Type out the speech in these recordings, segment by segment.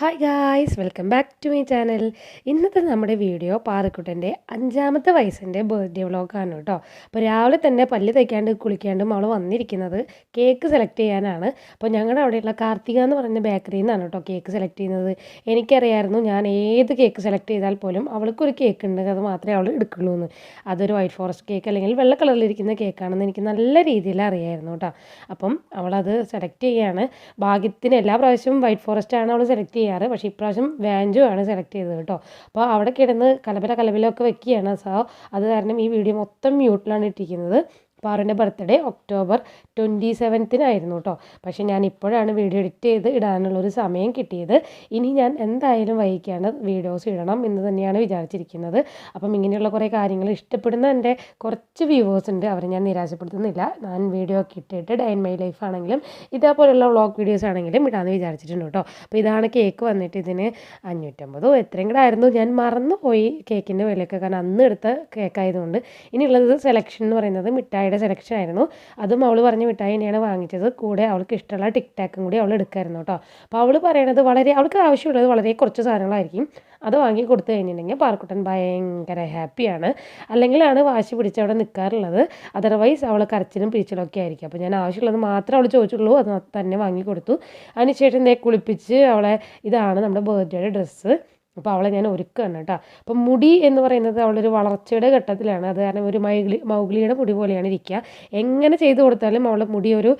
Hi guys welcome back to my channel ഇന്നത്തെ നമ്മുടെ video പാറക്കുട്ടന്റെ അഞ്ചാമത്തെ വയസ്സിന്റെ ബർത്ത്ഡേ വ്ളോഗാണ് കേട്ടോ. അപ്പോൾ രാവിലെ തന്നെ പല്ല് തയ്ക്കാണ്ട് കുളിക്കാണ്ടും അവൾ വന്നിരിക്കുന്നത് കേക്ക് സെലക്ട് ചെയ്യാനാണ്. അപ്പോൾ ഞങ്ങളുടെ അവിടെയുള്ള കാർത്തിക എന്ന് പറയുന്ന ബേക്കറിയിൽ നിന്നാണ് കേട്ടോ കേക്ക് സെലക്ട് ചെയ്യുന്നത്. എനിക്കറിയായിരുന്നു ഞാൻ ഏത് കേക്ക് സെലക്ട് ചെയ്താൽ പോലും അവൾക്കൊരു കേക്ക് ഉണ്ട് അത് മാത്രമേ അവൾ എടുക്കുള്ളൂ എന്ന്. അതൊരു വൈറ്റ് ഫോറസ്റ്റ് കേക്ക് അല്ലെങ്കിൽ വെള്ള കളറിലിരിക്കുന്ന കേക്കാണെന്ന് എനിക്ക് നല്ല രീതിയിൽ അറിയായിരുന്നു കേട്ടോ. അപ്പം അവളത് സെലക്ട് ചെയ്യാണ്. ഭാഗ്യത്തിന് എല്ലാ പ്രാവശ്യവും വൈറ്റ് ഫോറസ്റ്റ് ആണ് അവൾ സെലക്ട് ചെയ്യാറ്. പക്ഷേ ഇപ്രാവശ്യം വാഞ്ചു ആണ് സെലക്ട് ചെയ്തത് കേട്ടോ. അപ്പോൾ അവിടെ കിടന്ന് കലപില കലപിലൊക്കെ വെക്കുകയാണ് സോ അത് കാരണം ഈ വീഡിയോ മൊത്തം മ്യൂട്ടിലാണ് ഇട്ടിരിക്കുന്നത്. പാറുവിന്റെ ബർത്ത്ഡേ ഒക്ടോബർ ട്വന്റി സെവൻത്തിനായിരുന്നു കേട്ടോ. പക്ഷേ ഞാൻ ഇപ്പോഴാണ് വീഡിയോ എഡിറ്റ് ചെയ്ത് ഇടാനുള്ളൊരു സമയം കിട്ടിയത്. ഇനി ഞാൻ എന്തായാലും വൈകിക്കാണ് വീഡിയോസ് ഇടണം എന്ന് തന്നെയാണ് വിചാരിച്ചിരിക്കുന്നത്. അപ്പം ഇങ്ങനെയുള്ള കുറേ കാര്യങ്ങൾ ഇഷ്ടപ്പെടുന്ന എന്റെ കുറച്ച് വ്യൂവേഴ്സ് ഉണ്ട്. അവരെ ഞാൻ നിരാശപ്പെടുത്തുന്നില്ല. ഞാൻ വീഡിയോ ഒക്കെ ഇട്ടിട്ട് ഡൈൻ മൈ ലൈഫ് ആണെങ്കിലും ഇതേപോലെയുള്ള വ്ളോഗ് വീഡിയോസ് ആണെങ്കിലും ഇടാമെന്ന് വിചാരിച്ചിട്ടുണ്ട് കേട്ടോ. അപ്പോൾ ഇതാണ് കേക്ക് വന്നിട്ട് ഇതിന് അഞ്ഞൂറ്റമ്പതോ എത്രയും കൂടെ ആയിരുന്നു. ഞാൻ മറന്നു പോയി കേക്കിന്റെ വിലയൊക്കെ. കാരണം അന്ന് എടുത്ത കേക്കായതുകൊണ്ട് ഇനിയുള്ളത് സെലക്ഷൻ എന്ന് പറയുന്നത് മിഠായിയുടെ സെലക്ഷൻ ആയിരുന്നു. അതും അവൾ പറഞ്ഞ മിഠായി തന്നെയാണ് വാങ്ങിച്ചത്. കൂടെ അവൾക്ക് ഇഷ്ടമുള്ള ടിക് ടാക്കും കൂടി അവൾ എടുക്കായിരുന്നു കേട്ടോ അപ്പോൾ അവൾ പറയണത് വളരെ അവൾക്ക് ആവശ്യമുള്ളത് വളരെ കുറച്ച് സാധനങ്ങളായിരിക്കും. അത് വാങ്ങി കൊടുത്തു കഴിഞ്ഞിട്ടുണ്ടെങ്കിൽ പാർക്കുട്ടൻ ഭയങ്കര ഹാപ്പിയാണ് അല്ലെങ്കിലാണ് വാശി പിടിച്ച് അവിടെ നിൽക്കാറുള്ളത് അതർവൈസ് അവൾ കരച്ചിലും പിരിച്ചിലും ഒക്കെ ആയിരിക്കും. അപ്പോൾ ഞാൻ ആവശ്യമുള്ളത് മാത്രമേ അവൾ ചോദിച്ചുള്ളൂ അത് തന്നെ വാങ്ങി കൊടുത്തു. അതിനുശേഷം ഇതേ കുളിപ്പിച്ച് അവളെ ഇതാണ് നമ്മുടെ ബർത്ത്ഡേയുടെ ഡ്രസ്സ് അപ്പോൾ അവളെ ഞാൻ ഒരുക്കുകയാണ് കേട്ടോ. അപ്പം മുടി എന്ന് പറയുന്നത് അവളൊരു വളർച്ചയുടെ ഘട്ടത്തിലാണ്. അത് കാരണം ഒരു മൈഗ്ലി മൗഗ്ലിയുടെ മുടി പോലെയാണ് ഇരിക്കുക. എങ്ങനെ ചെയ്ത് കൊടുത്താലും അവളുടെ മുടി ഒരു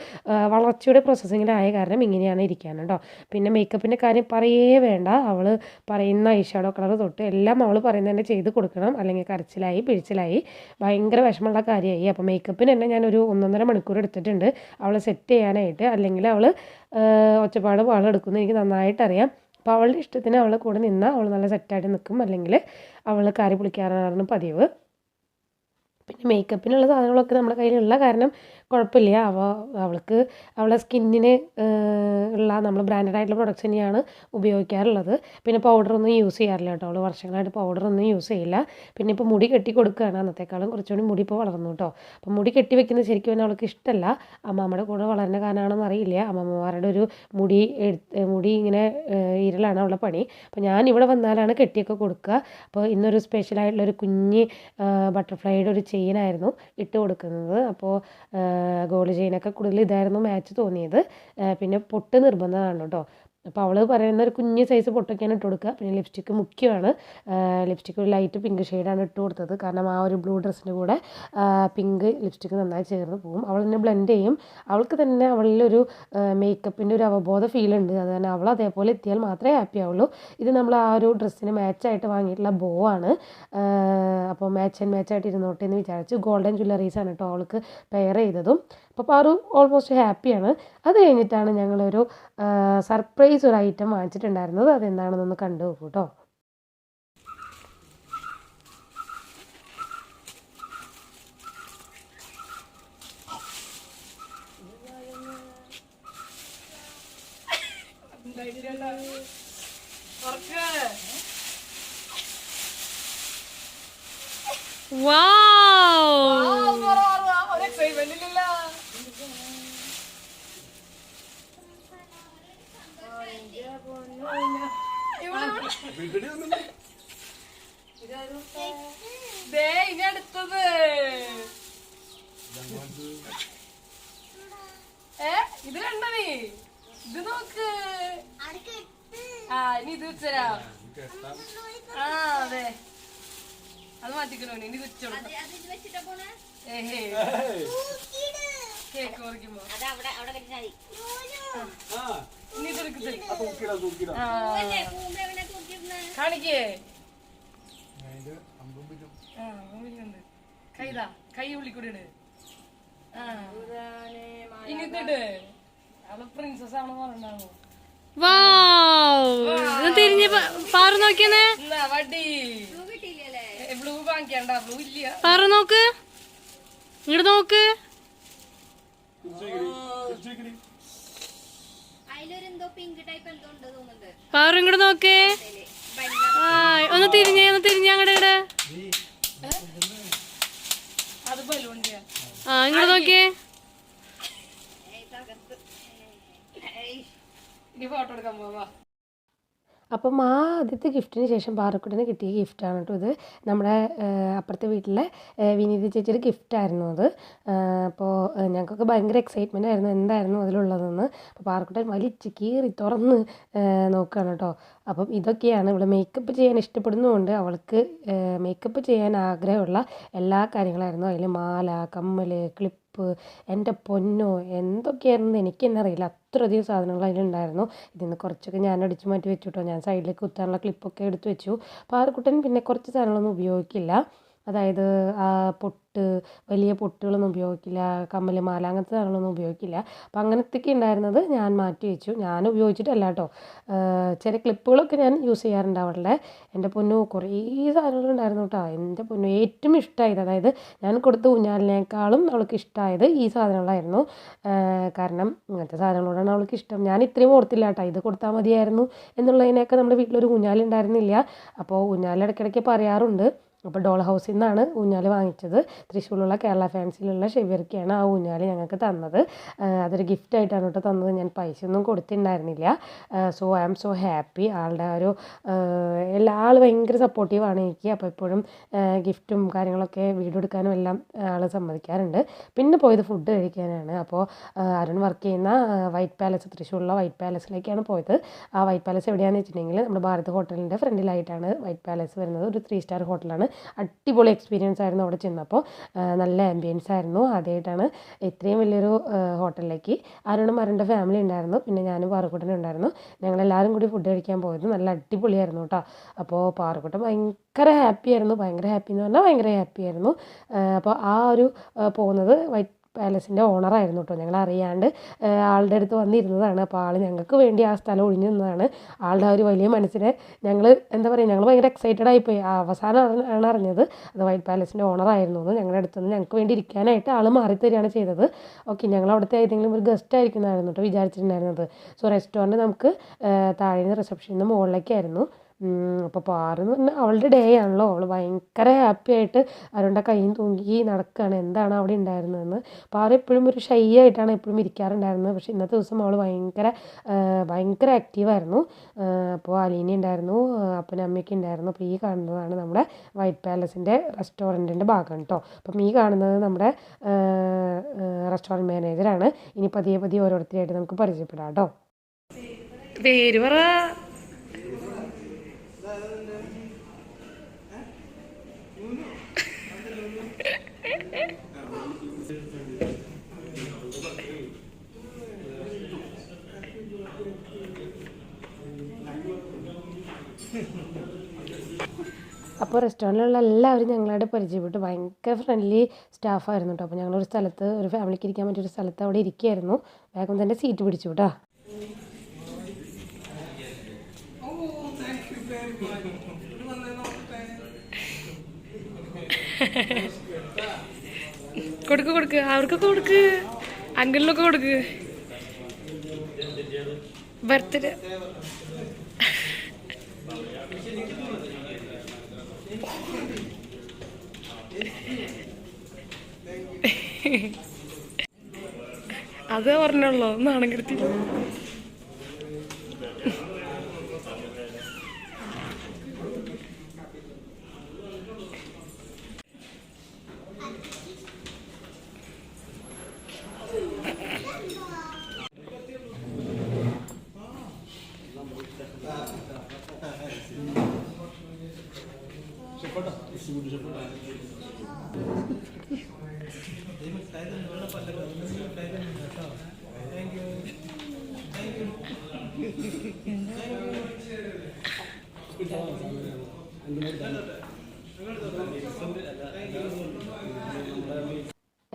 വളർച്ചയുടെ പ്രോസസ്സിങ്ങിലായ കാരണം ഇങ്ങനെയാണ് ഇരിക്കാൻ കേട്ടോ. പിന്നെ മേക്കപ്പിന്റെ കാര്യം പറയേ വേണ്ട. അവൾ പറയുന്ന ഐഷാഡോ കളർ തൊട്ട് എല്ലാം അവൾ പറയുന്നത് തന്നെ ചെയ്ത് കൊടുക്കണം. അല്ലെങ്കിൽ കരച്ചിലായി പിഴിച്ചിലായി. ഭയങ്കര വിഷമമുള്ള കാര്യമായി. അപ്പോൾ മേക്കപ്പിന് തന്നെ ഞാനൊരു ഒന്നൊന്നര മണിക്കൂർ എടുത്തിട്ടുണ്ട്. അവളെ സെറ്റ് ചെയ്യാനായിട്ട്. അല്ലെങ്കിൽ അവൾ ഒച്ചപ്പാട് പാളെടുക്കുന്നു എനിക്ക് നന്നായിട്ട് അറിയാം അപ്പോൾ അവളുടെ ഇഷ്ടത്തിന് അവളെ കൂടെ നിന്നാൽ അവൾ നല്ല സെറ്റായിട്ട് നിൽക്കും അല്ലെങ്കിൽ അവൾ കാരി പിടിക്കാറാണ് പതിവ്. പിന്നെ മേക്കപ്പിനുള്ള സാധനങ്ങളൊക്കെ നമ്മുടെ കയ്യിലുള്ള കാരണം കുഴപ്പമില്ല. അവ അവൾക്ക് അവളെ സ്കിന്നിന് ഉള്ള നമ്മൾ ബ്രാൻഡഡ് ആയിട്ടുള്ള പ്രൊഡക്ട്സ് തന്നെയാണ് ഉപയോഗിക്കാറുള്ളത്. പിന്നെ പൗഡറൊന്നും യൂസ് ചെയ്യാറില്ല കേട്ടോ. അവൾ വർഷങ്ങളായിട്ട് പൗഡറൊന്നും യൂസ് ചെയ്യില്ല. പിന്നെ ഇപ്പോൾ മുടി കെട്ടി കൊടുക്കുകയാണ് അന്നത്തെക്കാളും. കുറച്ചുകൂടി മുടി ഇപ്പോൾ വളർന്നു കേട്ടോ. അപ്പോൾ മുടി കെട്ടി വെക്കുന്നത് ശരിക്കും അവൾക്ക് ഇഷ്ടമല്ല. അമ്മമ്മയുടെ കൂടെ വളരുന്ന കാരണമാണെന്ന് അറിയില്ല. അമ്മമ്മമാരുടെ ഒരു മുടി മുടി ഇങ്ങനെ ഇരലാണ് അവളുടെ പണി. അപ്പോൾ ഞാൻ ഇവിടെ വന്നാലാണ് കെട്ടിയൊക്കെ കൊടുക്കുക. അപ്പോൾ ഇന്നൊരു സ്പെഷ്യലായിട്ടുള്ള ഒരു കുഞ്ഞ് ബട്ടർഫ്ലൈയുടെ ഒരു ചെയിനായിരുന്നു ഇട്ട് കൊടുക്കുന്നത്. അപ്പോൾ ഗോൾഡ് ചെയ്യാനൊക്കെ കൂടുതൽ ഇതായിരുന്നു മാച്ച് തോന്നിയത്. പിന്നെ പൊട്ട് നിർബന്ധമാണ് കേട്ടോ. അപ്പോൾ അവൾ പറയുന്ന ഒരു കുഞ്ഞ് സൈസ് പൊട്ടൊക്കെയാണ് ഇട്ട് കൊടുക്കുക. പിന്നെ ലിപ്സ്റ്റിക്ക് മുഖ്യമാണ്. ലിപ്സ്റ്റിക്ക് ഒരു ലൈറ്റ് പിങ്ക് ഷെയ്ഡാണ് ഇട്ട് കൊടുത്തത്. കാരണം ആ ഒരു ബ്ലൂ ഡ്രസ്സിന്റെ കൂടെ പിങ്ക് ലിപ്സ്റ്റിക്ക് നന്നായി ചേർന്ന് പോകും. അവൾ തന്നെ ബ്ലെൻഡ് ചെയ്യും. അവൾക്ക് തന്നെ അവളിലൊരു മേക്കപ്പിന്റെ ഒരു അവബോധ ഫീൽ ഉണ്ട്. അത് തന്നെ അവൾ അതേപോലെ എത്തിയാൽ മാത്രമേ ഹാപ്പി ആവുള്ളൂ. ഇത് നമ്മൾ ആ ഒരു ഡ്രസ്സിന് മാച്ചായിട്ട് വാങ്ങിയിട്ടുള്ള ബോ ആണ്. അപ്പോൾ മാച്ച് ആൻഡ് മാച്ചായിട്ട് ഇരുന്നോട്ടെ എന്ന് വിചാരിച്ചു ഗോൾഡൻ ജ്വല്ലറീസ് ആണ് കേട്ടോ അവൾക്ക് പെയർ ചെയ്തതും. അപ്പോൾ പാറു ഓൾമോസ്റ്റ് ഹാപ്പിയാണ് അത് കഴിഞ്ഞിട്ടാണ് ഞങ്ങളൊരു സർപ്രൈസ് ഒരു ഐറ്റം വാങ്ങിച്ചിട്ടുണ്ടായിരുന്നത്. അതെന്താണെന്നൊന്ന് കണ്ടു നോക്കൂ കേട്ടോ ദേ, ഇനി അടുത്തത്. ഏ ഇത് കണ്ട നീ ഇത് നോക്ക് ആ ഇനി ഇത് വെച്ചരാ. ആ അതെ. അത് മാറ്റിക്കണോ? ഇനി ഇത് വെച്ചോളൂ. ഏഹേ. കേക്ക് മുറിക്കുമ്പോ ഇനി അവിടെ എടുക്കത്തില്ല. ആ കാണിക്കേ. കൈതാ കൈ ഉള്ളിക്കൂടി ഇട്. ആ. ഇനി ഇതിട്ട് അവൾ പ്രിൻസസ് ആണെന്ന് പറഞ്ഞാണോ തിരിഞ്ഞ് പാറു നോക്കിയെന്നേ? വടി. ബ്ലൂ വാങ്ങിക്കണ്ട ബ്ലൂ ഇല്ല. പാറു നോക്ക്. ഇങ്ങോട്ട് നോക്ക്. അതിലൊരെന്തോ പിങ്ക് ടൈപ്പ് എന്തോ ഉണ്ട് തോന്നുന്നുണ്ട്. പാറു ഇങ്ങോട്ട് നോക്ക്. ആ ഒന്ന് തിരിഞ്ഞേ ഒന്ന് തിരിഞ്ഞ അത് ബലൂണിന്റെ ആ ഇങ്ങോട്ട് നോക്കിയേ ഇനി ഫോട്ടോ എടുക്കാൻ പോവാ. അപ്പം ആ ആദ്യത്തെ ഗിഫ്റ്റിന് ശേഷം പാറക്കുട്ടിന് കിട്ടിയ ഗിഫ്റ്റാണ് കേട്ടോ ഇത്. നമ്മുടെ അപ്പുറത്തെ വീട്ടിലെ വിനീത ചേച്ചിയുടെ ഗിഫ്റ്റായിരുന്നു അത്. അപ്പോൾ ഞങ്ങൾക്കൊക്കെ ഭയങ്കര എക്സൈറ്റ്മെന്റ് ആയിരുന്നു എന്തായിരുന്നു അതിലുള്ളതെന്ന്. അപ്പോൾ പാറക്കുട്ടൻ വലിച്ച് കീറി തുറന്ന് നോക്കുകയാണ് കേട്ടോ. അപ്പം ഇതൊക്കെയാണ് ഇവിടെ മേക്കപ്പ് ചെയ്യാൻ ഇഷ്ടപ്പെടുന്നതുകൊണ്ട് അവൾക്ക് മേക്കപ്പ് ചെയ്യാൻ ആഗ്രഹമുള്ള എല്ലാ കാര്യങ്ങളായിരുന്നു. അതിൽ മാല കമ്മൽ ക്ലിപ്പ് എന്റെ പൊന്നോ എന്തൊക്കെയായിരുന്നു എനിക്ക് തന്നെ അറിയില്ല അത്രയധികം സാധനങ്ങൾ അതിലുണ്ടായിരുന്നു. ഇതിൽ നിന്ന് കുറച്ചൊക്കെ ഞാൻ അടിച്ചു മാറ്റി വെച്ചു കേട്ടോ ഞാൻ സൈഡിലേക്ക് കുത്താനുള്ള ക്ലിപ്പൊക്കെ എടുത്തു വെച്ചു. പാറക്കുട്ടൻ പിന്നെ കുറച്ച് സാധനങ്ങളൊന്നും ഉപയോഗിക്കില്ല. അതായത് പൊട്ട് വലിയ പൊട്ടുകളൊന്നും ഉപയോഗിക്കില്ല കമ്മൽ മാല അങ്ങനത്തെ സാധനങ്ങളൊന്നും ഉപയോഗിക്കില്ല. അപ്പം അങ്ങനത്തെയൊക്കെ ഉണ്ടായിരുന്നത് ഞാൻ മാറ്റി വെച്ചു. ഞാൻ ഉപയോഗിച്ചിട്ടല്ല കേട്ടോ ചില ക്ലിപ്പുകളൊക്കെ ഞാൻ യൂസ് ചെയ്യാറുണ്ട് അവളുടെ എന്റെ പൊന്നു കുറേ സാധനങ്ങളുണ്ടായിരുന്നു കേട്ടോ എന്റെ പൊന്നു ഏറ്റവും ഇഷ്ടമായത് അതായത് ഞാൻ കൊടുത്ത ഊഞ്ഞാലിനേക്കാളും അവൾക്ക് ഇഷ്ടമായത് ഈ സാധനങ്ങളായിരുന്നു. കാരണം ഇങ്ങനത്തെ സാധനങ്ങളോടാണ് അവൾക്ക് ഇഷ്ടം. ഞാൻ ഇത്രയും ഓർത്തില്ല കേട്ടോ ഇത് കൊടുത്താൽ മതിയായിരുന്നു എന്നുള്ളതിനൊക്കെ നമ്മുടെ വീട്ടിലൊരു ഊഞ്ഞാലുണ്ടായിരുന്നില്ല. അപ്പോൾ ഊഞ്ഞാൽ ഇടയ്ക്കിടയ്ക്ക് പറയാറുണ്ട്. അപ്പോൾ ഡോൾ ഹൗസിൽ നിന്നാണ് ഊഞ്ഞാൽ വാങ്ങിച്ചത്. തൃശ്ശൂരിലുള്ള കേരള ഫാൻസിലുള്ള ഷെവിയർക്കാണ് ആ ഊഞ്ഞാൽ ഞങ്ങൾക്ക് തന്നത്. അതൊരു ഗിഫ്റ്റ് ആയിട്ടാണ് കേട്ടോ തന്നത്. ഞാൻ പൈസ ഒന്നും കൊടുത്തിട്ടുണ്ടായിരുന്നില്ല so I am so happy ആളുടെ ഒരു എല്ലാ ആൾ ഭയങ്കര സപ്പോർട്ടീവാണ് എനിക്ക്. അപ്പോൾ എപ്പോഴും ഗിഫ്റ്റും കാര്യങ്ങളൊക്കെ വീഡിയോ എടുക്കാനും എല്ലാം ആൾ സമ്മതിക്കാറുണ്ട്. പിന്നെ പോയത് ഫുഡ് കഴിക്കാനാണ്. അപ്പോൾ അരുൺ വർക്ക് ചെയ്യുന്ന വൈറ്റ് പാലസ് തൃശ്ശൂരിലുള്ള വൈറ്റ് പാലസിലേക്കാണ് പോയത്. ആ വൈറ്റ് പാലസ് എവിടെയാണെന്ന് വെച്ചിട്ടുണ്ടെങ്കിൽ നമ്മുടെ ഭാരത് ഹോട്ടലിന്റെ ഫ്രണ്ടിലായിട്ടാണ് വൈറ്റ് പാലസ് വരുന്നത്. ഒരു ത്രീ സ്റ്റാർ ഹോട്ടലാണ് അടിപൊളി എക്സ്പീരിയൻസ് ആയിരുന്നു അവിടെ ചെന്നപ്പോൾ. നല്ല ആംബിയൻസ് ആയിരുന്നു. ആദ്യമായിട്ടാണ് ഇത്രയും വലിയൊരു ഹോട്ടലിലേക്ക് അരുണും അരുണിന്റെ ഫാമിലി ഉണ്ടായിരുന്നു. പിന്നെ ഞാനും പാറക്കുട്ടനും ഉണ്ടായിരുന്നു. ഞങ്ങളെല്ലാവരും കൂടി ഫുഡ് കഴിക്കാൻ പോയത് നല്ല അടിപൊളിയായിരുന്നു കേട്ടോ അപ്പോൾ പാറക്കുട്ടൻ ഭയങ്കര ഹാപ്പി ആയിരുന്നു. ഭയങ്കര ഹാപ്പി എന്ന് പറഞ്ഞാൽ ഭയങ്കര ഹാപ്പി ആയിരുന്നു. അപ്പോൾ ആ ഒരു പോകുന്നത് വൈറ്റ് പാലസിന്റെ ഓണറായിരുന്നു കേട്ടോ. ഞങ്ങൾ അറിയാണ്ട് ആളുടെ അടുത്ത് വന്നിരുന്നതാണ്. അപ്പോൾ ആൾ ഞങ്ങൾക്ക് വേണ്ടി ആ സ്ഥലം ഒഴിഞ്ഞു നിന്നതാണ്. ആളുടെ ആ ഒരു വലിയ മനസ്സിനെ ഞങ്ങൾ എന്താ പറയുക ഞങ്ങൾ ഭയങ്കര എക്സൈറ്റഡ് ആയിപ്പോയി അവസാനം ആണ് അറിഞ്ഞത് അത് വൈറ്റ് പാലസിന്റെ ഓണറായിരുന്നു എന്ന്. ഞങ്ങളുടെ അടുത്ത് നിന്ന് ഞങ്ങൾക്ക് വേണ്ടി ഇരിക്കാനായിട്ട് ആൾ മാറി തരികയാണ് ചെയ്തത്. ഓക്കെ ഞങ്ങൾ അവിടുത്തെ ഏതെങ്കിലും ഒരു ഗസ്റ്റ് ആയിരിക്കുന്നതായിരുന്നു കേട്ടോ വിചാരിച്ചിട്ടുണ്ടായിരുന്നത്. സോ റെസ്റ്റോറന്റ് നമുക്ക് താഴെ നിന്ന് റിസപ്ഷനിൽ നിന്ന് മുകളിലേക്കായിരുന്നു. അപ്പോൾ പാറെന്ന് പറഞ്ഞാൽ അവളുടെ ഡേ ആണല്ലോ. അവൾ ഭയങ്കര ഹാപ്പി ആയിട്ട് അവരുടെ കൈയും തൂങ്ങി നടക്കുകയാണ് എന്താണ് അവിടെ ഉണ്ടായിരുന്നതെന്ന് പാറ എപ്പോഴും ഒരു ഷൈ ആയിട്ടാണ് എപ്പോഴും ഇരിക്കാറുണ്ടായിരുന്നത്. പക്ഷേ ഇന്നത്തെ ദിവസം അവൾ ഭയങ്കര ഭയങ്കര ആക്റ്റീവായിരുന്നു അപ്പോൾ അലീന ഉണ്ടായിരുന്നു അപ്പനും അമ്മയ്ക്ക് ഉണ്ടായിരുന്നു അപ്പോൾ ഈ കാണുന്നതാണ് നമ്മുടെ വൈറ്റ് പാലസിന്റെ റെസ്റ്റോറന്റിന്റെ ഭാഗം കേട്ടോ അപ്പം ഈ കാണുന്നത് നമ്മുടെ റെസ്റ്റോറന്റ് മാനേജറാണ് ഇനി പതിയെ പതിയെ ഓരോരുത്തരായിട്ട് നമുക്ക് പരിചയപ്പെടാം കേട്ടോ അപ്പോൾ റെസ്റ്റോറന്റിലുള്ള എല്ലാവരും ഞങ്ങളായിട്ട് പരിചയപ്പെട്ടു. ഭയങ്കര ഫ്രണ്ട്ലി സ്റ്റാഫായിരുന്നു കേട്ടോ അപ്പോൾ ഞങ്ങളൊരു സ്ഥലത്ത് ഒരു ഫാമിലിക്ക് ഇരിക്കാൻ പറ്റിയൊരു സ്ഥലത്ത് അവിടെ ഇരിക്കുകയായിരുന്നു വേഗം തന്നെ സീറ്റ് പിടിച്ചു കേട്ടോ കൊടുക്ക് കൊടുക്ക്. അവർക്കൊക്കെ കൊടുക്ക്. അങ്കിളിനൊക്കെ കൊടുക്ക്. ബർത്ത്ഡേ. അത് പറഞ്ഞുള്ളൂ. നാണം കെടുത്തി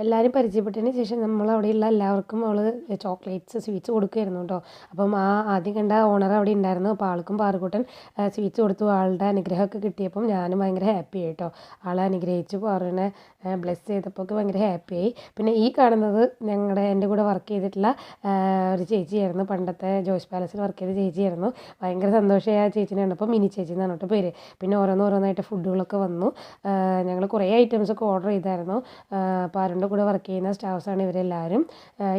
എല്ലാവരും പരിചയപ്പെട്ടതിന് ശേഷം നമ്മൾ അവിടെയുള്ള എല്ലാവർക്കും അവൾ ചോക്ലേറ്റ്സ് സ്വീറ്റ്സ് കൊടുക്കുമായിരുന്നു കേട്ടോ. അപ്പം ആ ആദ്യം കണ്ട ഓണർ അവിടെ ഉണ്ടായിരുന്നു. അപ്പോൾ ആൾക്കും പാറുകൂട്ടൻ സ്വീറ്റ്സ് കൊടുത്തു. ആളുടെ അനുഗ്രഹമൊക്കെ കിട്ടിയപ്പം ഞാനും ഭയങ്കര ഹാപ്പി ആയി കേട്ടോ. ആളെ അനുഗ്രഹിച്ച്. പാറുവിനെ ബ്ലെസ് ചെയ്തപ്പോൾ ഒക്കെ ഭയങ്കര ഹാപ്പിയായി പിന്നെ ഈ കാണുന്നത് ഞങ്ങളുടെ എന്റെ കൂടെ വർക്ക് ചെയ്തിട്ടുള്ള ഒരു ചേച്ചിയായിരുന്നു. പണ്ടത്തെ ജോയ്സ് പാലസിൽ വർക്ക് ചെയ്ത ചേച്ചിയായിരുന്നു. ഭയങ്കര സന്തോഷമായി ആ ചേച്ചിനെ കണ്ടപ്പോൾ മിനി ചേച്ചി എന്നാണ് കേട്ടോ പേര്. പിന്നെ ഓരോന്നോരോന്നായിട്ട് ഫുഡുകളൊക്കെ വന്നു. ഞങ്ങൾ കുറേ ഐറ്റംസൊക്കെ ഓർഡർ ചെയ്തായിരുന്നു. അപ്പോൾ ഞങ്ങളുടെ കൂടെ വർക്ക് ചെയ്യുന്ന സ്റ്റാഫ്സാണ് ഇവരെല്ലാവരും.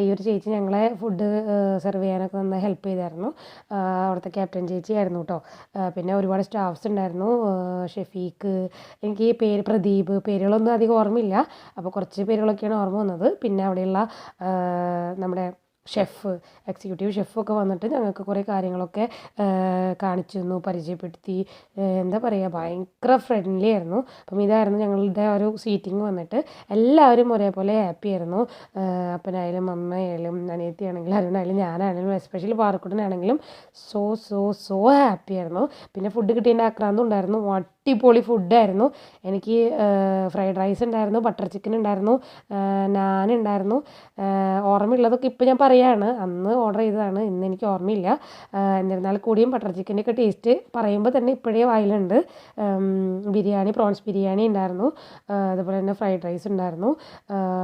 ഈ ഒരു ചേച്ചി ഞങ്ങളെ ഫുഡ് സെർവ് ചെയ്യാനൊക്കെ നന്നായി ഹെൽപ്പ് ചെയ്തായിരുന്നു. അവിടുത്തെ ക്യാപ്റ്റൻ ചേച്ചി ആയിരുന്നു കേട്ടോ പിന്നെ ഒരുപാട് സ്റ്റാഫ്സ് ഉണ്ടായിരുന്നു. ഷെഫീക്ക് എനിക്ക് ഈ പേര് പ്രദീപ് പേരുകളൊന്നും അധികം ഓർമ്മയില്ല. അപ്പോൾ കുറച്ച് പേരുകളൊക്കെയാണ് ഓർമ്മ വന്നത്. പിന്നെ അവിടെയുള്ള നമ്മുടെ ഷെഫ് എക്സിക്യൂട്ടീവ് ഷെഫൊക്കെ വന്നിട്ട് ഞങ്ങൾക്ക് കുറേ കാര്യങ്ങളൊക്കെ കാണിച്ചു തന്നു പരിചയപ്പെടുത്തി. എന്താ പറയുക ഭയങ്കര ഫ്രണ്ട്ലി ആയിരുന്നു. അപ്പം ഇതായിരുന്നു ഞങ്ങളുടെ ഒരു സീറ്റിംഗ് വന്നിട്ട്. എല്ലാവരും ഒരേപോലെ ഹാപ്പി ആയിരുന്നു. അപ്പനായാലും അമ്മയായാലും അനിയത്തിയാണെങ്കിലും അരുണായാലും ഞാനാണെങ്കിലും എസ്പെഷ്യലി പാറക്കുട്ടനാണെങ്കിലും സോ സോ സോ ഹാപ്പി ആയിരുന്നു. പിന്നെ ഫുഡ് കിട്ടിയതിന്റെ ആക്രാന്തം ഉണ്ടായിരുന്നു. അടിപൊളി ഫുഡായിരുന്നു. എനിക്ക് ഫ്രൈഡ് റൈസ് ഉണ്ടായിരുന്നു ബട്ടർ ചിക്കൻ ഉണ്ടായിരുന്നു നാൻ ഉണ്ടായിരുന്നു. ഓർമ്മയുള്ളതൊക്കെ ഇപ്പോൾ ഞാൻ പറയുകയാണ് അന്ന് ഓർഡർ ചെയ്തതാണ്. ഇന്ന് എനിക്ക് ഓർമ്മയില്ല. എന്നിരുന്നാൽ കൂടിയും ബട്ടർ ചിക്കന്റെ ഒക്കെ ടേസ്റ്റ് പറയുമ്പോൾ തന്നെ ഇപ്പോഴേ വായിലുണ്ട്. ബിരിയാണി പ്രോൺസ് ബിരിയാണി ഉണ്ടായിരുന്നു. അതുപോലെ തന്നെ ഫ്രൈഡ് റൈസ് ഉണ്ടായിരുന്നു.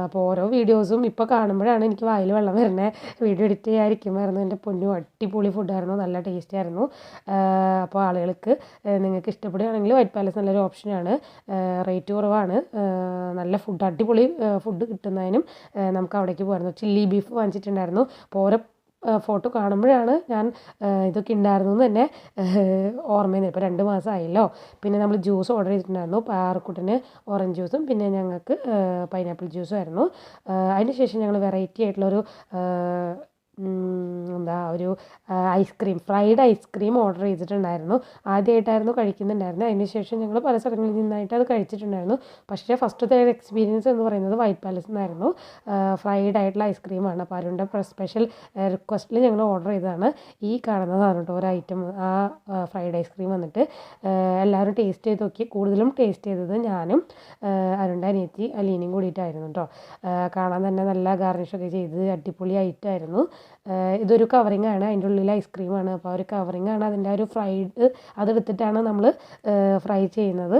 അപ്പോൾ ഓരോ വീഡിയോസും ഇപ്പോൾ കാണുമ്പോഴാണ് എനിക്ക് വായിൽ വെള്ളം വരുന്നത് വീഡിയോ എഡിറ്റ് ചെയ്യാതിരിക്കുമായിരുന്നു. എന്റെ പൊന്നു അടിപൊളി ഫുഡായിരുന്നു. നല്ല ടേസ്റ്റ് ആയിരുന്നു. അപ്പോൾ ആളുകൾക്ക് നിങ്ങൾക്ക് ഇഷ്ടപ്പെടുകയാണെങ്കിൽ പാലസ് നല്ലൊരു ഓപ്ഷനാണ് റേറ്റ് കുറവാണ്. നല്ല ഫുഡ് അടിപൊളി ഫുഡ് കിട്ടുന്നതിനും നമുക്ക് അവിടേക്ക് പോകാമായിരുന്നു ചില്ലി ബീഫ് വാങ്ങിച്ചിട്ടുണ്ടായിരുന്നു. അപ്പോൾ ഫോട്ടോ കാണുമ്പോഴാണ് ഞാൻ ഇതൊക്കെ ഉണ്ടായിരുന്നു എന്ന് തന്നെ ഓർമ്മയുന്നത് ഇപ്പോൾ രണ്ട് മാസമായല്ലോ പിന്നെ നമ്മൾ ജ്യൂസ് ഓർഡർ ചെയ്തിട്ടുണ്ടായിരുന്നു. പാറക്കുട്ടിന് ഓറഞ്ച് ജ്യൂസും പിന്നെ ഞങ്ങൾക്ക് പൈനാപ്പിൾ ജ്യൂസും ആയിരുന്നു. അതിന് ശേഷം ഞങ്ങൾ വെറൈറ്റി ആയിട്ടുള്ളൊരു എന്താ ഒരു ഐസ്ക്രീം ഫ്രൈഡ് ഐസ്ക്രീം ഓർഡർ ചെയ്തിട്ടുണ്ടായിരുന്നു. ആദ്യമായിട്ടായിരുന്നു കഴിക്കുന്നുണ്ടായിരുന്നത് അതിന് ശേഷം ഞങ്ങൾ പല സ്ഥലങ്ങളിൽ നിന്നായിട്ട് അത് കഴിച്ചിട്ടുണ്ടായിരുന്നു. പക്ഷേ ഫസ്റ്റത്തെ ഒരു എക്സ്പീരിയൻസ് എന്ന് പറയുന്നത് വൈറ്റ് പാലസ് നിന്നായിരുന്നു. ഫ്രൈഡ് ആയിട്ടുള്ള ഐസ്ക്രീമാണ് അപ്പോൾ അരുണിന്റെ സ്പെഷ്യൽ റിക്വസ്റ്റിൽ ഞങ്ങൾ ഓർഡർ ചെയ്തതാണ്. ഈ കാണുന്നതാണ് കേട്ടോ ഒരു ഐറ്റം ആ ഫ്രൈഡ് ഐസ്ക്രീം വന്നിട്ട്. എല്ലാവരും ടേസ്റ്റ് ചെയ്ത് നോക്കി. കൂടുതലും ടേസ്റ്റ് ചെയ്തത് ഞാനും അരുണിന്റെ അനിയത്തി അലീനയും കൂടിയിട്ടായിരുന്നു കേട്ടോ കാണാൻ തന്നെ നല്ല ഗാർണിഷൊക്കെ ചെയ്ത് അടിപൊളി ഐറ്റമായിരുന്നു ഇതൊരു കവറിങ് ആണ്. അതിന്റെ ഉള്ളിൽ ഐസ്ക്രീമാണ് അപ്പോൾ ആ ഒരു കവറിങ് ആണ് അതിന്റെ ഒരു ഫ്രൈഡ് അതെടുത്തിട്ടാണ് നമ്മൾ ഫ്രൈ ചെയ്യുന്നത്.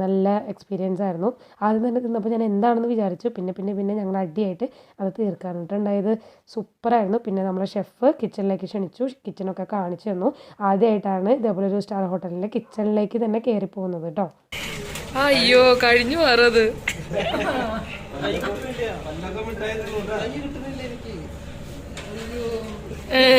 നല്ല എക്സ്പീരിയൻസ് ആയിരുന്നു. ആദ്യം തന്നെ തിന്നപ്പോൾ ഞാൻ എന്താണെന്ന് വിചാരിച്ചു. പിന്നെ പിന്നെ പിന്നെ ഞങ്ങൾ അടിയായിട്ട് അത് തീർക്കാനിട്ടുണ്ടായത് സൂപ്പറായിരുന്നു. പിന്നെ നമ്മളെ ഷെഫ് കിച്ചണിലേക്ക് ക്ഷണിച്ചു. കിച്ചണൊക്കെ കാണിച്ചു തന്നു. ആദ്യമായിട്ടാണ് ഇതേപോലെ ഒരു സ്റ്റാർ ഹോട്ടലിന്റെ കിച്ചണിലേക്ക് തന്നെ കയറി പോകുന്നത് കേട്ടോ. അയ്യോ കഴിഞ്ഞു മാറത്. ഞാൻ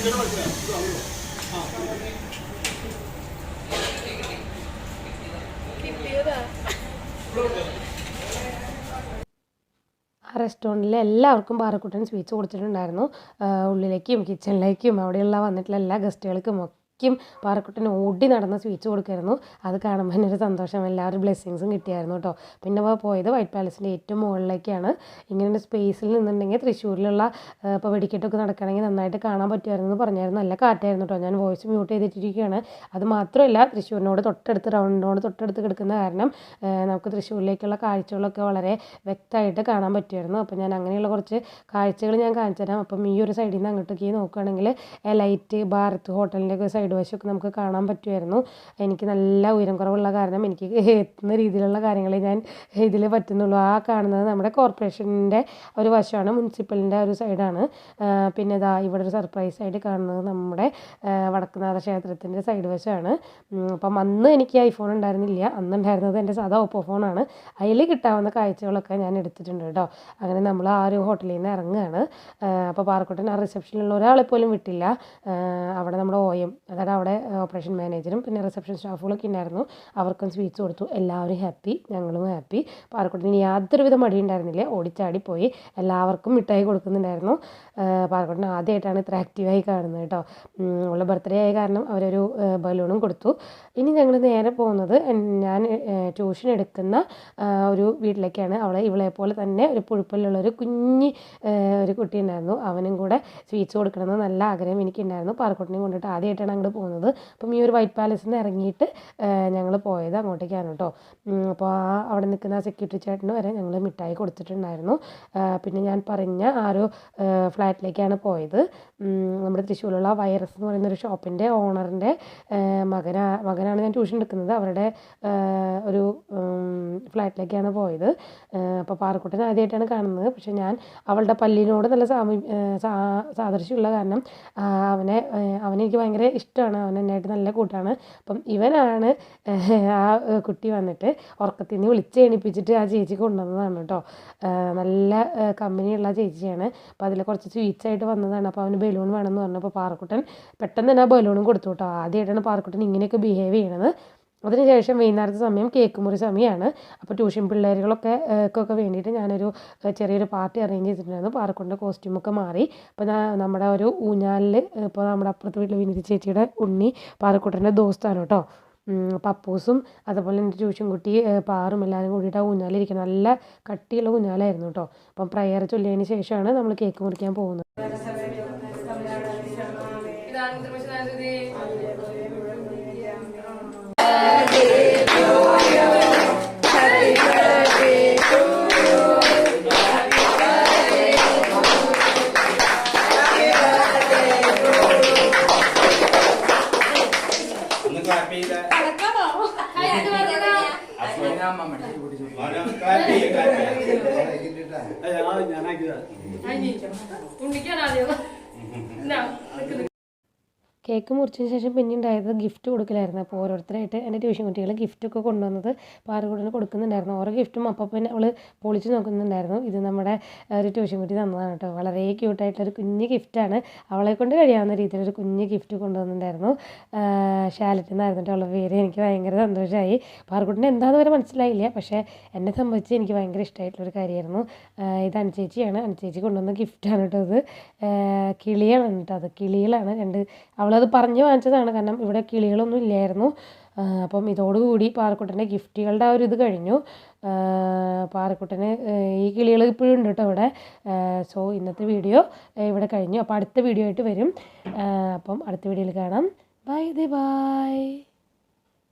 ആ റെസ്റ്റോറന്റിൽ എല്ലാവർക്കും പാറക്കുട്ടൻ സ്വീറ്റ്സ് കൊടുത്തിട്ടുണ്ടായിരുന്നു. ഉള്ളിലേക്കും കിച്ചണിലേക്കും അവിടെയുള്ള വന്നിട്ടുള്ള എല്ലാ ഗസ്റ്റുകൾക്കും ഒക്കെയും പാറക്കുട്ടൻ ഓടി നടന്ന് സ്വീറ്റ്സ് കൊടുക്കുമായിരുന്നു അത് കാണുമ്പോൾ തന്നെ ഒരു സന്തോഷം എല്ലാവരും ബ്ലെസ്സിങ്സും കിട്ടിയായിരുന്നു കേട്ടോ. പിന്നെ അപ്പോൾ പോയത് വൈറ്റ് പാലസിന്റെ ഏറ്റവും മുകളിലേക്കാണ്. ഇങ്ങനെ സ്പേസിൽ നിന്നുണ്ടെങ്കിൽ തൃശ്ശൂരിലുള്ള ഇപ്പോൾ വെടിക്കെട്ടൊക്കെ നടക്കുകയാണെങ്കിൽ നന്നായിട്ട് കാണാൻ പറ്റുമായിരുന്നു എന്ന് പറഞ്ഞായിരുന്നു. നല്ല കാറ്റായിരുന്നു കേട്ടോ. ഞാൻ വോയിസ് മ്യൂട്ട് ചെയ്തിട്ടിരിക്കുകയാണ്. അത് മാത്രമല്ല തൃശ്ശൂരിനോട് തൊട്ടടുത്ത് റൗണ്ടിനോട് തൊട്ടടുത്ത് കിടക്കുന്ന കാരണം നമുക്ക് തൃശ്ശൂരിലേക്കുള്ള കാഴ്ചകളൊക്കെ വളരെ വ്യക്തമായിട്ട് കാണാൻ പറ്റുമായിരുന്നു. അപ്പോൾ ഞാൻ അങ്ങനെയുള്ള കുറച്ച് കാഴ്ചകൾ ഞാൻ കാണിച്ചു തരാം അപ്പം ഈ ഒരു സൈഡിൽ നിന്ന് അങ്ങോട്ടേക്ക് നോക്കുകയാണെങ്കിൽ ലൈറ്റ് ഭാരത് ഹോട്ടലിന്റെ ഒക്കെ സൈഡ് നമുക്ക് കാണാൻ പറ്റുമായിരുന്നു. എനിക്ക് നല്ല ഉയരം കുറവുള്ള കാരണം എനിക്ക് എത്തുന്ന രീതിയിലുള്ള കാര്യങ്ങളെ ഞാൻ ഇതിൽ പറ്റുന്നുള്ളൂ. ആ കാണുന്നത് നമ്മുടെ കോർപ്പറേഷന്റെ ഒരു വശമാണ് മുനിസിപ്പലിന്റെ ഒരു സൈഡാണ്. പിന്നെ ഇതാ ഇവിടെ ഒരു സർപ്രൈസ് ആയിട്ട് കാണുന്നത് നമ്മുടെ വടക്കുനാഥ ക്ഷേത്രത്തിന്റെ സൈഡ് വശമാണ്. അപ്പം അന്ന് എനിക്ക് ഐഫോൺ ഉണ്ടായിരുന്നില്ല. അന്ന് ഉണ്ടായിരുന്നത് എന്റെ സാധാ ഓപ്പോ ഫോണാണ്. അതിൽ കിട്ടാവുന്ന കാഴ്ചകളൊക്കെ ഞാൻ എടുത്തിട്ടുണ്ട് കേട്ടോ. അങ്ങനെ നമ്മൾ ആ ഒരു ഹോട്ടലിൽ നിന്ന് ഇറങ്ങുകയാണ്. അപ്പോൾ പാറക്കോട്ടൻ ആ റിസപ്ഷനിലുള്ള ഒരാളെ പോലും വിട്ടില്ല. അവിടെ നമ്മുടെ ഓയം അതായത് അവിടെ ഓപ്പറേഷൻ മാനേജറും പിന്നെ റിസപ്ഷൻ സ്റ്റാഫുകളൊക്കെ ഉണ്ടായിരുന്നു. അവർക്കും സ്വീറ്റ്സ് കൊടുത്തു. എല്ലാവരും ഹാപ്പി ഞങ്ങളും ഹാപ്പി പാറക്കുട്ടന് യാതൊരുവിധ മടി ഉണ്ടായിരുന്നില്ല. ഓടിച്ചാടി പോയി. എല്ലാവർക്കും മിഠായി കൊടുക്കുന്നുണ്ടായിരുന്നു. പാറക്കുട്ടൻ ആദ്യമായിട്ടാണ് ഇത്ര ആക്റ്റീവായി കാണുന്നത് കേട്ടോ. ഉള്ള ബർത്ത്ഡേ ആയ കാരണം അവരൊരു ബലൂണും കൊടുത്തു. ഇനി ഞങ്ങൾ നേരെ പോകുന്നത് ഞാൻ ട്യൂഷൻ എടുക്കുന്ന ഒരു വീട്ടിലേക്കാണ്. അവളെ ഇവളെ പോലെ തന്നെ ഒരു പുഴുപ്പല്ലുള്ള ഒരു കുഞ്ഞി ഒരു കുട്ടി ഉണ്ടായിരുന്നു. അവനും കൂടെ സ്വീറ്റ്സ് കൊടുക്കണമെന്ന് നല്ല ആഗ്രഹം എനിക്കുണ്ടായിരുന്നു. പാറക്കുട്ടിനെയും കൊണ്ടിട്ട് ആദ്യമായിട്ടാണ് അങ്ങോട്ട് പോകുന്നത് അപ്പം ഈ ഒരു വൈറ്റ് പാലസിൽ നിന്ന് ഇറങ്ങിയിട്ട് ഞങ്ങൾ പോയത് അങ്ങോട്ടേക്കാണ് കേട്ടോ അപ്പോൾ ആ അവിടെ നിൽക്കുന്ന ആ സെക്യൂരിറ്റി ചേട്ടന് വരെ ഞങ്ങൾ മിഠായി കൊടുത്തിട്ടുണ്ടായിരുന്നു. പിന്നെ ഞാൻ പറഞ്ഞ ആ ഒരു ഫ്ലാറ്റിലേക്കാണ് പോയത്. നമ്മുടെ തൃശ്ശൂരിലുള്ള വൈറസ് എന്ന് പറയുന്ന ഒരു ഷോപ്പിന്റെ ഓണറിന്റെ മകനാ മകനാണ് ഞാൻ ട്യൂഷൻ എടുക്കുന്നത്. അവരുടെ ഒരു ഫ്ലാറ്റിലേക്കാണ് പോയത്. അപ്പോൾ പാറക്കുട്ടനെ ആദ്യമായിട്ടാണ് കാണുന്നത്. പക്ഷേ ഞാൻ അവളുടെ പല്ലിനോട് നല്ല സാമീ സാദൃശ്യമുള്ള കാരണം അവനെ അവനെനിക്ക് ഭയങ്കര ഇഷ്ടമാണ്. അവൻ എന്നായിട്ട് നല്ല കൂട്ടാണ്. അപ്പം ഇവനാണ് ആ കുട്ടി വന്നിട്ട് ഉറക്കത്തിൽ നിന്ന് വിളിച്ച് എണീപ്പിച്ചിട്ട് ആ ചേച്ചി കൊണ്ടുവന്നതാണ് കേട്ടോ. നല്ല കമ്പനിയുള്ള ചേച്ചിയാണ്. അപ്പോൾ അതിൽ കുറച്ച് സ്വീറ്റ്സ് ആയിട്ട് വന്നതാണ്. അപ്പോൾ അവന് ബലൂൺ വേണമെന്ന് പറഞ്ഞപ്പോൾ പാറക്കുട്ടൻ പെട്ടെന്ന് തന്നെ ആ ബലൂണും കൊടുത്തു കേട്ടോ. ആദ്യമായിട്ടാണ് പാറക്കുട്ടൻ ഇങ്ങനെയൊക്കെ ബിഹേവ് ചെയ്യണത്. അതിനുശേഷം വൈകുന്നേരത്തെ സമയം കേക്ക് മുറി സമയമാണ്. അപ്പോൾ ട്യൂഷൻ പിള്ളേരുകളൊക്കെ ഒക്കെ വേണ്ടിയിട്ട് ഞാനൊരു ചെറിയൊരു പാർട്ടി അറേഞ്ച് ചെയ്തിട്ടുണ്ടായിരുന്നു. പാറക്കുണ്ട് കോസ്റ്റ്യൂമൊക്കെ മാറി. അപ്പോൾ ഞാൻ നമ്മുടെ ഒരു ഊഞ്ഞാലിൽ ഇപ്പോൾ നമ്മുടെ അപ്പുറത്ത് വീട്ടിൽ വിനീതി ചേച്ചിയുടെ ഉണ്ണി പാറക്കുട്ടന്റെ ദോസ്താണ് കേട്ടോ. പപ്പൂസും അതുപോലെ എന്റെ ട്യൂഷൻ കുട്ടി പാറും എല്ലാവരും കൂടിയിട്ട് ആ ഊഞ്ഞാലിരിക്കുന്നത് നല്ല കട്ടിയുള്ള ഊഞ്ഞാലായിരുന്നു കേട്ടോ. അപ്പം പ്രയർ ചൊല്ലിയതിന് ശേഷമാണ് നമ്മൾ കേക്ക് മുറിക്കാൻ പോകുന്നത്. ഒന്ന് കേക്ക് മുറിച്ചതിന് ശേഷം പിന്നെ ഉണ്ടായത് ഗിഫ്റ്റ് കൊടുക്കലായിരുന്നു. അപ്പോൾ ഓരോരുത്തരായിട്ട് എന്റെ ട്യൂഷൻ കുട്ടികൾ ഗിഫ്റ്റൊക്കെ കൊണ്ടുവന്നത് പാറുകൂടന് കൊടുക്കുന്നുണ്ടായിരുന്നു. ഓരോ ഗിഫ്റ്റും അപ്പോൾ പിന്നെ അവൾ പൊളിച്ച് നോക്കുന്നുണ്ടായിരുന്നു. ഇത് നമ്മുടെ ഒരു ട്യൂഷൻ കുട്ടി തന്നതാണ് കേട്ടോ. വളരെ ക്യൂട്ടായിട്ടുള്ളൊരു കുഞ്ഞ് ഗിഫ്റ്റാണ് അവളെ കൊണ്ട് കഴിയാവുന്ന രീതിയിലൊരു കുഞ്ഞ് ഗിഫ്റ്റ് കൊണ്ടുവന്നിട്ടുണ്ടായിരുന്നു. ഷാലറ്റ് എന്നായിരുന്നു കേട്ടോ. അവളുടെ പേര് എനിക്ക് ഭയങ്കര സന്തോഷമായി പാറുകുട്ടിന് എന്താണെന്ന് വരെ മനസ്സിലായില്ല. പക്ഷേ എന്നെ സംബന്ധിച്ച് എനിക്ക് ഭയങ്കര ഇഷ്ടമായിട്ടുള്ളൊരു കാര്യമായിരുന്നു. ഇത് അനുചേച്ചിയാണ് അനുചേച്ചി കൊണ്ടുവന്ന ഗിഫ്റ്റാണ് കേട്ടോ ഇത്. കിളിയാണ് കേട്ടോ അത്. കിളികളാണ് രണ്ട് അവളത് പറഞ്ഞു വാങ്ങിച്ചതാണ്. കാരണം ഇവിടെ കിളികളൊന്നും ഇല്ലായിരുന്നു. അപ്പം ഇതോടുകൂടി പാറക്കുട്ടന്റെ ഗിഫ്റ്റുകളുടെ ആ ഒരു ഇത് കഴിഞ്ഞു. പാറക്കുട്ടന് ഈ കിളികൾ ഇപ്പോഴും ഉണ്ട് കേട്ടോ ഇവിടെ. സോ ഇന്നത്തെ വീഡിയോ ഇവിടെ കഴിഞ്ഞു. അപ്പോൾ അടുത്ത വീഡിയോ ആയിട്ട് വരും. അപ്പം അടുത്ത വീഡിയോയിൽ കാണാം. ബൈ ദേ ബൈ.